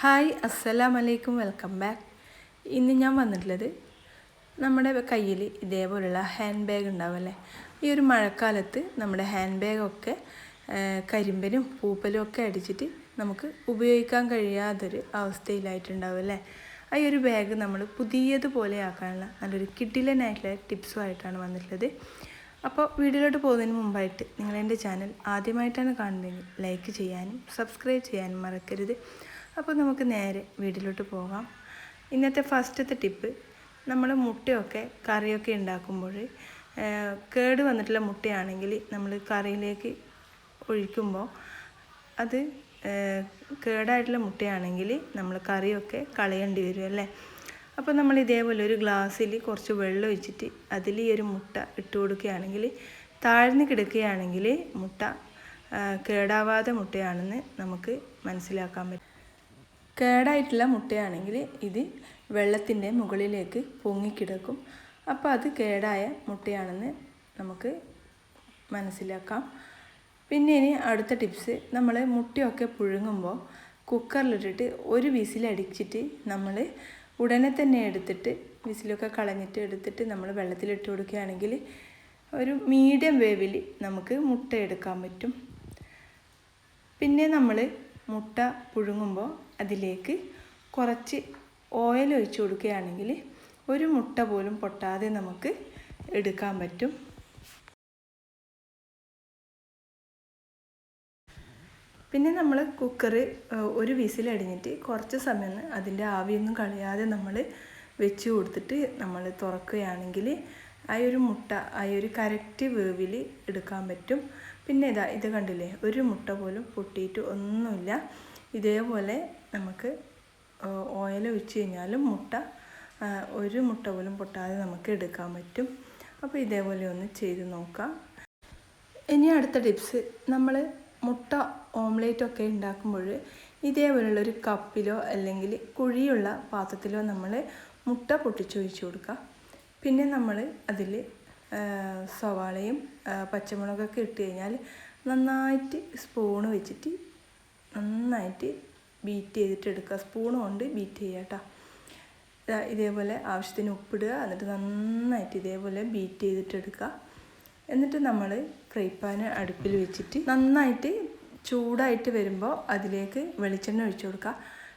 Hi അസ്സലാം വലൈക്കും welcome back. ഇന്ന് ഞാൻ വന്നിട്ടുള്ളത് നമ്മുടെ കയ്യിൽ ഇതേപോലുള്ള ഹാൻഡ് ബാഗ് ഉണ്ടാവുമല്ലേ ഈ ഒരു മഴക്കാലത്ത് നമ്മുടെ ഹാൻഡ് ബാഗൊക്കെ കരിമ്പനും പൂപ്പലും ഒക്കെ അടിച്ചിട്ട് നമുക്ക് ഉപയോഗിക്കാൻ കഴിയാത്തൊരു അവസ്ഥയിലായിട്ടുണ്ടാവും അല്ലേ? ആ ഒരു ബാഗ് നമ്മൾ പുതിയതുപോലെ ആക്കാനുള്ള നല്ലൊരു കിഡിലനായിട്ടുള്ള ടിപ്സുമായിട്ടാണ് വന്നിട്ടുള്ളത്. അപ്പോൾ വീഡിയോയിലോട്ട് പോകുന്നതിന് മുമ്പായിട്ട് നിങ്ങൾ എന്റെ ചാനൽ ആദ്യമായിട്ടാണ് കാണുന്നതെങ്കിൽ ലൈക്ക് ചെയ്യാനും സബ്സ്ക്രൈബ് ചെയ്യാനും മറക്കരുത്. അപ്പോൾ നമുക്ക് നേരെ വീട്ടിലോട്ട് പോകാം. ഇന്നത്തെ ഫസ്റ്റത്തെ ടിപ്പ് നമ്മൾ മുട്ടയൊക്കെ കറിയൊക്കെ ഉണ്ടാക്കുമ്പോൾ കേട് വന്നിട്ടുള്ള മുട്ടയാണെങ്കിൽ നമ്മൾ കറിയിലേക്ക് ഒഴിക്കുമ്പോൾ അത് കേടായിട്ടുള്ള മുട്ടയാണെങ്കിൽ നമ്മൾ കറിയൊക്കെ കളയേണ്ടി വരും അല്ലേ? അപ്പോൾ നമ്മൾ ഇതേപോലെ ഒരു ഗ്ലാസ്സിൽ കുറച്ച് വെള്ളം ഒഴിച്ചിട്ട് അതിൽ ഈ ഒരു മുട്ട ഇട്ട് കൊടുക്കുകയാണെങ്കിൽ താഴ്ന്നു കിടക്കുകയാണെങ്കിൽ മുട്ട കേടാവാതെ മുട്ടയാണെന്ന് നമുക്ക് മനസ്സിലാക്കാൻ പറ്റും. കേടായിട്ടുള്ള മുട്ടയാണെങ്കിൽ ഇത് വെള്ളത്തിന്റെ മുകളിലേക്ക് പൊങ്ങിക്കിടക്കും. അപ്പോൾ അത് കേടായ മുട്ടയാണെന്ന് നമുക്ക് മനസ്സിലാക്കാം. പിന്നെ ഇനി അടുത്ത ടിപ്സ് നമ്മൾ മുട്ടയൊക്കെ പുഴുങ്ങുമ്പോൾ കുക്കറിലിട്ടിട്ട് ഒരു വിസിലടിച്ചിട്ട് നമ്മൾ ഉടനെ തന്നെ എടുത്തിട്ട് വിസിലൊക്കെ കളഞ്ഞിട്ട് എടുത്തിട്ട് നമ്മൾ വെള്ളത്തിലിട്ട് കൊടുക്കുകയാണെങ്കിൽ ഒരു മീഡിയം വേവിൽ നമുക്ക് മുട്ട എടുക്കാൻ പറ്റും. പിന്നെ നമ്മൾ മുട്ട പുഴുങ്ങുമ്പോൾ അതിലേക്ക് കുറച്ച് ഓയിൽ ഒഴിച്ചു കൊടുക്കുകയാണെങ്കിൽ ഒരു മുട്ട പോലും പൊട്ടാതെ നമുക്ക് എടുക്കാൻ പറ്റും. പിന്നെ നമ്മൾ കുക്കർ ഒരു വിസിലടിഞ്ഞിട്ട് കുറച്ച് സമയം അതിന്റെ ആവിയൊന്നും കളയാതെ നമ്മൾ വെച്ച് കൊടുത്തിട്ട് നമ്മൾ തുറക്കുകയാണെങ്കിൽ ആ ഒരു മുട്ട ആ ഒരു കറക്റ്റ് വേവിൽ എടുക്കാൻ പറ്റും. പിന്നെ ഇതാ ഇത് കണ്ടില്ലേ? ഒരു മുട്ട പോലും പൊട്ടിയിട്ട് ഒന്നുമില്ല. ഇതേപോലെ നമുക്ക് ഓയിൽ ഒഴിച്ച് കഴിഞ്ഞാലും മുട്ട ഒരു മുട്ട പോലും പൊട്ടാതെ നമുക്ക് എടുക്കാൻ പറ്റും. അപ്പോൾ ഇതേപോലെ ഒന്ന് ചെയ്ത് നോക്കാം. ഇനി അടുത്ത ടിപ്സ്. നമ്മൾ മുട്ട ഓംലേറ്റ് ഒക്കെ ഉണ്ടാക്കുമ്പോൾ ഇതേപോലുള്ള ഒരു കപ്പിലോ അല്ലെങ്കിൽ കുഴിയുള്ള പാത്രത്തിലോ നമ്മൾ മുട്ട പൊട്ടിച്ചൊഴിച്ച് കൊടുക്കുക. പിന്നെ നമ്മൾ അതിൽ സവാളയും പച്ചമുളകൊക്കെ ഇട്ട് കഴിഞ്ഞാൽ നന്നായിട്ട് സ്പൂണ് വെച്ചിട്ട് നന്നായിട്ട് ബീറ്റ് ചെയ്തിട്ട് എടുക്കുക. സ്പൂൺ കൊണ്ട് ബീറ്റ് ചെയ്യുക കേട്ടോ ഇതേപോലെ ആവശ്യത്തിന് ഉപ്പിടുക. എന്നിട്ട് നന്നായിട്ട് ഇതേപോലെ ബീറ്റ് ചെയ്തിട്ട് എടുക്കുക. എന്നിട്ട് നമ്മൾ ഫ്രൈ പാൻ അടുപ്പിൽ വെച്ചിട്ട് നന്നായിട്ട് ചൂടായിട്ട് വരുമ്പോൾ അതിലേക്ക് വെളിച്ചെണ്ണ ഒഴിച്ചു കൊടുക്കുക.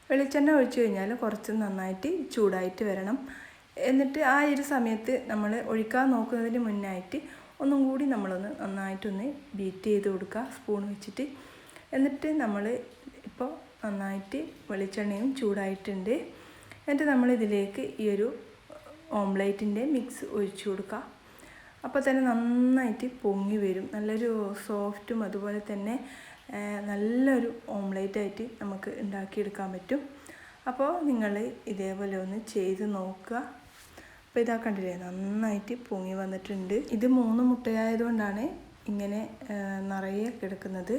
വെളിച്ചെണ്ണ ഒഴിച്ചു കഴിഞ്ഞാൽ കുറച്ച് നന്നായിട്ട് ചൂടായിട്ട് വരണം. എന്നിട്ട് ആ ഒരു സമയത്ത് നമ്മൾ ഒഴിക്കാൻ നോക്കുന്നതിന് മുന്നായിട്ട് ഒന്നും കൂടി നമ്മളൊന്ന് നന്നായിട്ടൊന്ന് ബീറ്റ് ചെയ്ത് കൊടുക്കുക സ്പൂൺ വെച്ചിട്ട്. എന്നിട്ട് നമ്മൾ ഇപ്പോൾ നന്നായിട്ട് വെളിച്ചെണ്ണയും ചൂടായിട്ടുണ്ട്. എന്നിട്ട് നമ്മൾ ഇതിലേക്ക് ഈ ഒരു ഓംലേറ്റിന്റെ മിക്സ് ഒഴിച്ചു കൊടുക്കുക. അപ്പോൾ തന്നെ നന്നായിട്ട് പൊങ്ങി വരും. നല്ലൊരു സോഫ്റ്റും അതുപോലെ തന്നെ നല്ലൊരു ഓംലേറ്റായിട്ട് നമുക്ക് ഉണ്ടാക്കിയെടുക്കാൻ പറ്റും. അപ്പോൾ നിങ്ങൾ ഇതേപോലെ ഒന്ന് ചെയ്ത് നോക്കുക. അപ്പോൾ ഇതാ കണ്ടില്ലേ നന്നായിട്ട് പൊങ്ങി വന്നിട്ടുണ്ട്. ഇത് മൂന്ന് മുട്ടയായതുകൊണ്ടാണ് ഇങ്ങനെ നിറയെ കിടക്കുന്നത്.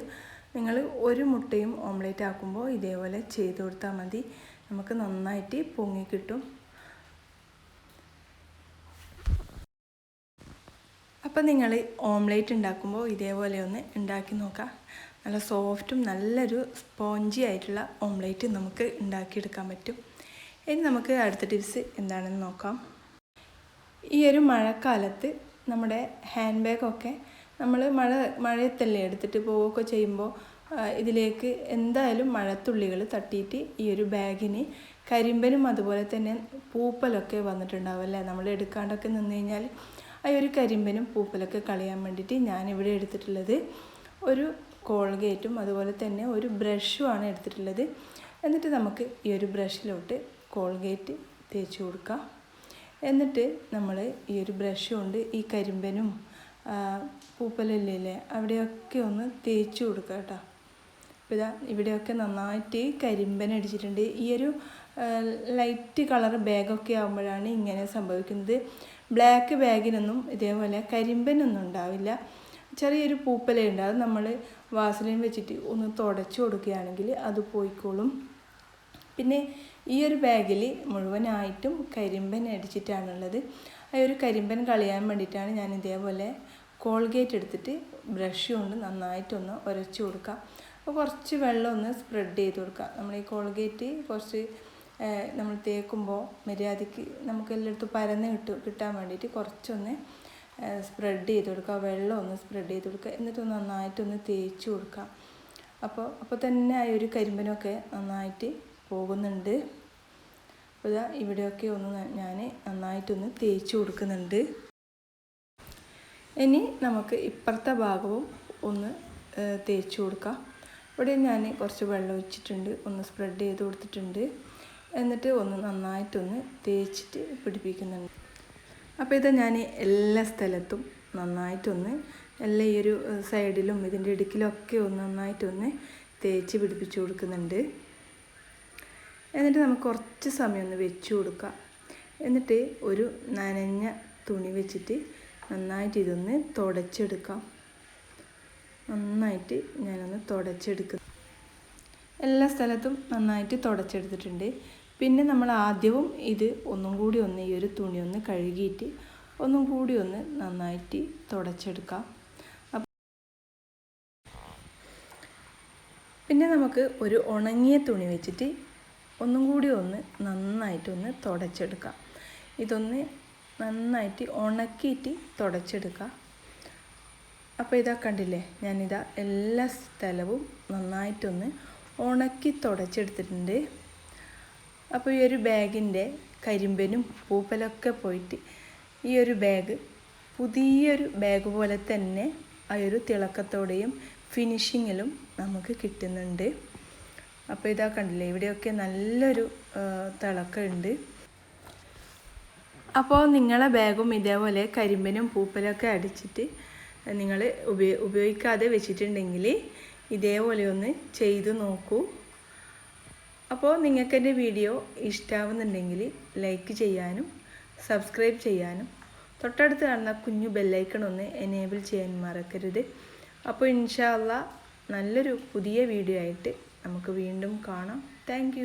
നിങ്ങൾ ഒരു മുട്ടയും ഓംലേറ്റ് ആക്കുമ്പോൾ ഇതേപോലെ ചെയ്ത് കൊടുത്താൽ മതി. നമുക്ക് നന്നായിട്ട് പൊങ്ങി കിട്ടും. അപ്പം നിങ്ങൾ ഓംലേറ്റ് ഉണ്ടാക്കുമ്പോൾ ഇതേപോലെ ഒന്ന് ഉണ്ടാക്കി നോക്കാം. നല്ല സോഫ്റ്റും നല്ലൊരു സ്പോഞ്ചി ആയിട്ടുള്ള ഓംലേറ്റ് നമുക്ക് ഉണ്ടാക്കിയെടുക്കാൻ പറ്റും. ഇനി നമുക്ക് അടുത്ത ടിപ്സ് എന്താണെന്ന് നോക്കാം. ഈ ഒരു മഴക്കാലത്ത് നമ്മുടെ ഹാൻഡ് ബാഗൊക്കെ നമ്മൾ മഴ മഴയത്തല്ലേ എടുത്തിട്ട് പോവുകയൊക്കെ ചെയ്യുമ്പോൾ ഇതിലേക്ക് എന്തായാലും മഴത്തുള്ളികൾ തട്ടിയിട്ട് ഈ ഒരു ബാഗിന് കരിമ്പനും അതുപോലെ തന്നെ പൂപ്പലൊക്കെ വന്നിട്ടുണ്ടാവും അല്ലേ? നമ്മൾ എടുക്കാണ്ടൊക്കെ നിന്ന് കഴിഞ്ഞാൽ ആ ഒരു കരിമ്പനും പൂപ്പലൊക്കെ കളയാൻ വേണ്ടിയിട്ട് ഞാനിവിടെ എടുത്തിട്ടുള്ളത് ഒരു കോൾഗേറ്റും അതുപോലെ തന്നെ ഒരു ബ്രഷുമാണ് എടുത്തിട്ടുള്ളത്. എന്നിട്ട് നമുക്ക് ഈ ഒരു ബ്രഷിലോട്ട് കോൾഗേറ്റ് തേച്ച് കൊടുക്കാം. എന്നിട്ട് നമ്മൾ ഈ ഒരു ബ്രഷ് കൊണ്ട് ഈ കരിമ്പനും പൂപ്പലില്ലേ അവിടെയൊക്കെ ഒന്ന് തേച്ച് കൊടുക്കുക കേട്ടോ. അപ്പോൾ ഇതാ ഇവിടെയൊക്കെ നന്നായിട്ട് കരിമ്പൻ അടിച്ചിട്ടുണ്ട്. ഈ ഒരു ലൈറ്റ് കളർ ബാഗൊക്കെ ആകുമ്പോഴാണ് ഇങ്ങനെ സംഭവിക്കുന്നത്. ബ്ലാക്ക് ബാഗിനൊന്നും ഇതേപോലെ കരിമ്പനൊന്നും ഉണ്ടാവില്ല. ചെറിയൊരു പൂപ്പലേ ഉണ്ട് അത് നമ്മൾ വാസലിൻ വെച്ചിട്ട് ഒന്ന് തുടച്ചു കൊടുക്കുകയാണെങ്കിൽ അത് പോയിക്കോളും. പിന്നെ ഈ ഒരു ബാഗിൽ മുഴുവനായിട്ടും കരിമ്പൻ അടിച്ചിട്ടാണുള്ളത്. ആ ഒരു കരിമ്പൻ കളയാൻ വേണ്ടിയിട്ടാണ് ഞാൻ ഇതേപോലെ കോൾഗേറ്റ് എടുത്തിട്ട് ബ്രഷ് കൊണ്ട് നന്നായിട്ടൊന്ന് ഉരച്ചു കൊടുക്കുക. അപ്പോൾ കുറച്ച് വെള്ളം ഒന്ന് സ്പ്രെഡ് ചെയ്ത് കൊടുക്കുക. നമ്മൾ ഈ കോൾഗേറ്റ് കുറച്ച് നമ്മൾ തേക്കുമ്പോൾ മര്യാദയ്ക്ക് നമുക്ക് എല്ലായിടത്തും പരന്ന് കിട്ടും കിട്ടാൻ വേണ്ടിയിട്ട് കുറച്ചൊന്ന് സ്പ്രെഡ് ചെയ്ത് കൊടുക്കുക വെള്ളം ഒന്ന് സ്പ്രെഡ് ചെയ്ത് കൊടുക്കുക എന്നിട്ട് നന്നായിട്ടൊന്ന് തേച്ച് കൊടുക്കുക. അപ്പോൾ അപ്പോൾ തന്നെ ആ ഒരു കരിമ്പനൊക്കെ നന്നായിട്ട് പോകുന്നുണ്ട്. അപ്പോൾ ഇതാ ഇവിടെയൊക്കെ ഒന്ന് ഞാൻ നന്നായിട്ടൊന്ന് തേച്ച് കൊടുക്കുന്നുണ്ട്. ഇനി നമുക്ക് ഇപ്പുറത്തെ ഭാഗവും ഒന്ന് തേച്ച് കൊടുക്കാം. ഇവിടെ ഞാൻ കുറച്ച് വെള്ളം ഒഴിച്ചിട്ടുണ്ട് ഒന്ന് സ്പ്രെഡ് ചെയ്ത് കൊടുത്തിട്ടുണ്ട്. എന്നിട്ട് ഒന്ന് നന്നായിട്ടൊന്ന് തേച്ചിട്ട് പിടിപ്പിക്കുന്നുണ്ട്. അപ്പോൾ ഇത് ഞാൻ എല്ലാ സ്ഥലത്തും നന്നായിട്ടൊന്ന് എല്ലാ ഈ ഒരു സൈഡിലും ഇതിന്റെ ഇടുക്കിലൊക്കെ ഒന്ന് നന്നായിട്ടൊന്ന് തേച്ച് പിടിപ്പിച്ച് കൊടുക്കുന്നുണ്ട്. എന്നിട്ട് നമുക്ക് കുറച്ച് സമയം ഒന്ന് വെച്ച് കൊടുക്കാം. എന്നിട്ട് ഒരു നനഞ്ഞ തുണി വെച്ചിട്ട് നന്നായിട്ട് ഇതൊന്ന് തുടച്ചെടുക്കാം. നന്നായിട്ട് ഞാനൊന്ന് തുടച്ചെടുക്കുന്നു. എല്ലാ സ്ഥലത്തും നന്നായിട്ട് തുടച്ചെടുത്തിട്ടുണ്ട്. പിന്നെ നമ്മൾ ആദ്യവും ഇത് ഒന്നും കൂടി ഒന്ന് ഈ ഒരു തുണി ഒന്ന് കഴുകിയിട്ട് ഒന്നും കൂടി ഒന്ന് നന്നായിട്ട് തുടച്ചെടുക്കാം പിന്നെ നമുക്ക് ഒരു ഉണങ്ങിയ തുണി വെച്ചിട്ട് ഒന്നും കൂടി ഒന്ന് നന്നായിട്ടൊന്ന് തുടച്ചെടുക്കാം. ഇതൊന്ന് നന്നായിട്ട് ഉണക്കിയിട്ട് തുടച്ചെടുക്കുക. അപ്പോൾ ഇതാ കണ്ടില്ലേ? ഞാനിതാ എല്ലാ സ്ഥലവും നന്നായിട്ടൊന്ന് ഉണക്കി തുടച്ചെടുത്തിട്ടുണ്ട്. അപ്പോൾ ഈ ഒരു ബാഗിന്റെ കരിമ്പനും പൂപ്പലൊക്കെ പോയിട്ട് ഈ ഒരു ബാഗ് പുതിയൊരു ബാഗ് പോലെ തന്നെ ആ ഒരു തിളക്കത്തോടെയും ഫിനിഷിങ്ങിലും നമുക്ക് കിട്ടുന്നുണ്ട്. അപ്പോൾ ഇതാ കണ്ടില്ലേ ഇവിടെയൊക്കെ നല്ലൊരു തിളക്കമുണ്ട്. അപ്പോൾ നിങ്ങളെ ബാഗും ഇതേപോലെ കരിമ്പനും പൂപ്പലൊക്കെ അടിച്ചിട്ട് നിങ്ങൾ ഉപയോഗിക്കാതെ വെച്ചിട്ടുണ്ടെങ്കിൽ ഇതേപോലെ ഒന്ന് ചെയ്തു നോക്കൂ. അപ്പോൾ നിങ്ങൾക്ക് എന്റെ വീഡിയോ ഇഷ്ടമാവുന്നുണ്ടെങ്കിൽ ലൈക്ക് ചെയ്യാനും സബ്സ്ക്രൈബ് ചെയ്യാനും തൊട്ടടുത്ത് കാണുന്ന കുഞ്ഞു ബെല്ലൈക്കൺ ഒന്ന് എനേബിൾ ചെയ്യാൻ മറക്കരുത്. അപ്പോൾ ഇൻഷാല്ല നല്ലൊരു പുതിയ വീഡിയോ ആയിട്ട് നമുക്ക് വീണ്ടും കാണാം. താങ്ക്